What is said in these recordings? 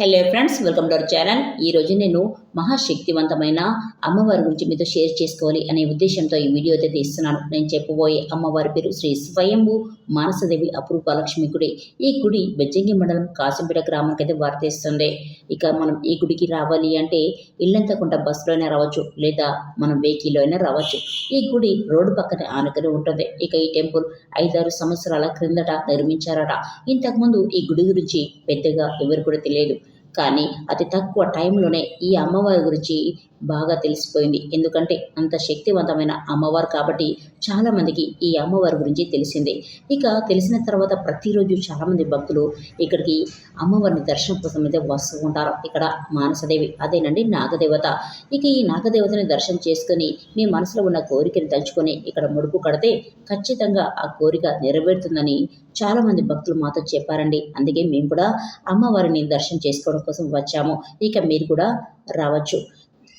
Hello friends welcome to our channel ఈ రోజు నేను మహాశక్తివంతమైన అమ్మవారి గురించి మీతో షేర్ చేసుకోవాలి అనే ఉద్దేశంతో ఈ వీడియో అయితే తీస్తున్నాను. నేను చెప్పబోయే అమ్మవారి పేరు శ్రీ స్వయంభు మానసదేవి అపూర్వ లక్ష్మి గుడి. ఈ గుడి బెజ్జంగి మండలం కాసింపేట గ్రామానికి అయితే వార్తేస్తుంది ఇక మనం ఈ గుడికి రావాలి అంటే ఇల్లంతకుంట బస్సులో అయినా రావచ్చు లేదా మనం వెహికల్లో అయినా రావచ్చు. ఈ గుడి రోడ్డు పక్కనే ఆనుకొని ఉంటుంది. ఇక ఈ టెంపుల్ ఐదారు సంవత్సరాల క్రిందట నిర్మించారట. ఇంతకుముందు ఈ గుడి గురించి పెద్దగా ఎవరు కూడా తెలియదు. కానీ అతి తక్కువ టైంలోనే ఈ అమ్మవారి గురించి బాగా తెలిసిపోయింది. ఎందుకంటే అంత శక్తివంతమైన అమ్మవారు కాబట్టి చాలామందికి ఈ అమ్మవారి గురించి తెలిసింది. ఇక తెలిసిన తర్వాత ప్రతిరోజు చాలామంది భక్తులు ఇక్కడికి అమ్మవారిని దర్శనం కోసం అయితే వస్తూ ఉంటారు. ఇక్కడ మానసదేవి అదేనండి నాగదేవత. ఇక ఈ నాగదేవతని దర్శనం చేసుకొని మీ మనసులో ఉన్న కోరికని తలుచుకొని ఇక్కడ ముడుపు కడితే ఖచ్చితంగా ఆ కోరిక నెరవేరుతుందని చాలామంది భక్తులు మాతో చెప్పారండి. అందుకే మేము కూడా అమ్మవారిని దర్శనం చేసుకోవడం కోసం వచ్చాము. ఇక మీరు కూడా రావచ్చు.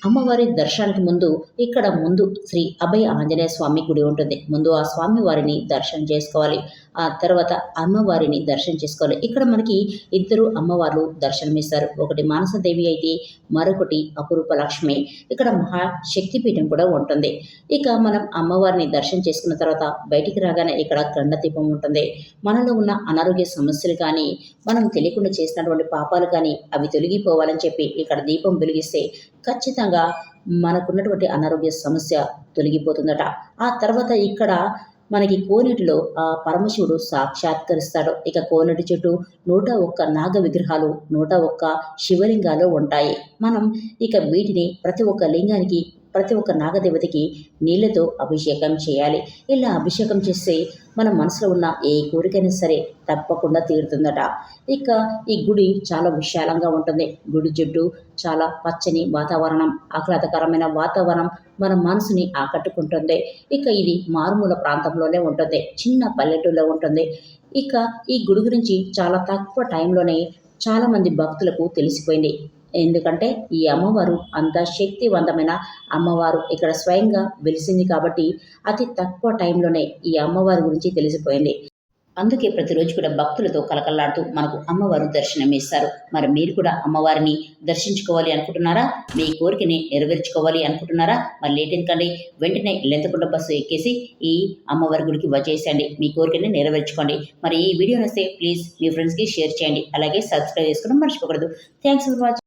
అమ్మవారి దర్శనానికి ముందు ఇక్కడ ముందు శ్రీ అభయ ఆంజనేయ స్వామి గుడి ఉంటుంది. ముందు ఆ స్వామి వారిని దర్శనం చేసుకోవాలి. ఆ తర్వాత అమ్మవారిని దర్శనం చేసుకోవాలి. ఇక్కడ మనకి ఇద్దరు అమ్మవార్లు దర్శనమిస్తారు. ఒకటి మానసదేవి అయితే మరొకటి అపురూప లక్ష్మి. ఇక్కడ మహా శక్తిపీఠం కూడా ఉంటుంది. ఇక మనం అమ్మవారిని దర్శనం చేసుకున్న తర్వాత బయటికి రాగానే ఇక్కడ గండ దీపం ఉంటుంది. మనలో ఉన్న అనారోగ్య సమస్యలు కానీ మనం తెలియకుండా చేసినటువంటి పాపాలు కానీ అవి తొలగిపోవాలని చెప్పి ఇక్కడ దీపం వెలిగిస్తే ఖచ్చితంగా మనకున్నటువంటి అనారోగ్య సమస్య తొలగిపోతుందట. ఆ తర్వాత ఇక్కడ మనకి కోనేటిలో ఆ పరమశివుడు సాక్షాత్కరిస్తాడు. ఇక కోనేటి చుట్టూ నూట ఒక్క నాగ విగ్రహాలు నూట ఒక్క శివలింగాలు ఉంటాయి. మనం ఇక వీటిని ప్రతి ఒక్క లింగానికి ప్రతి ఒక్క నాగదేవతకి నీళ్ళతో అభిషేకం చేయాలి. ఇలా అభిషేకం చేస్తే మన మనసులో ఉన్న ఏ కోరికైనా సరే తప్పకుండా తీరుతుందట. ఇక ఈ గుడి చాలా విశాలంగా ఉంటుంది. గుడి చుట్టూ చాలా పచ్చని వాతావరణం ఆహ్లాదకరమైన వాతావరణం మన మనసుని ఆకట్టుకుంటుంది. ఇక ఇది మారుమూల ప్రాంతంలోనే ఉంటుంది. చిన్న పల్లెటూరులో ఉంటుంది. ఇక ఈ గుడి గురించి చాలా తక్కువ టైంలోనే చాలామంది భక్తులకు తెలిసిపోయింది. ఎందుకంటే ఈ అమ్మవారు అంత శక్తివంతమైన అమ్మవారు. ఇక్కడ స్వయంగా వెలిసింది కాబట్టి అతి తక్కువ టైంలోనే ఈ అమ్మవారి గురించి తెలిసిపోయింది. అందుకే ప్రతిరోజు కూడా భక్తులతో కలకల్లాడుతూ మనకు అమ్మవారు దర్శనం ఇస్తారు మరి మీరు కూడా అమ్మవారిని దర్శించుకోవాలి అనుకుంటున్నారా? మీ కోరికని నెరవేర్చుకోవాలి అనుకుంటున్నారా? మరి లేట్ ఎందుకండి? వెంటనే లెంతకుంట బస్సు ఎక్కేసి ఈ అమ్మవారి గుడికి వచ్చేసండి మీ కోరికని నెరవేర్చుకోండి. మరి ఈ వీడియో నస్తే ప్లీజ్ మీ ఫ్రెండ్స్కి షేర్ చేయండి. అలాగే సబ్స్క్రైబ్ చేసుకోవడం మర్చిపోకూడదు. Thanks for watching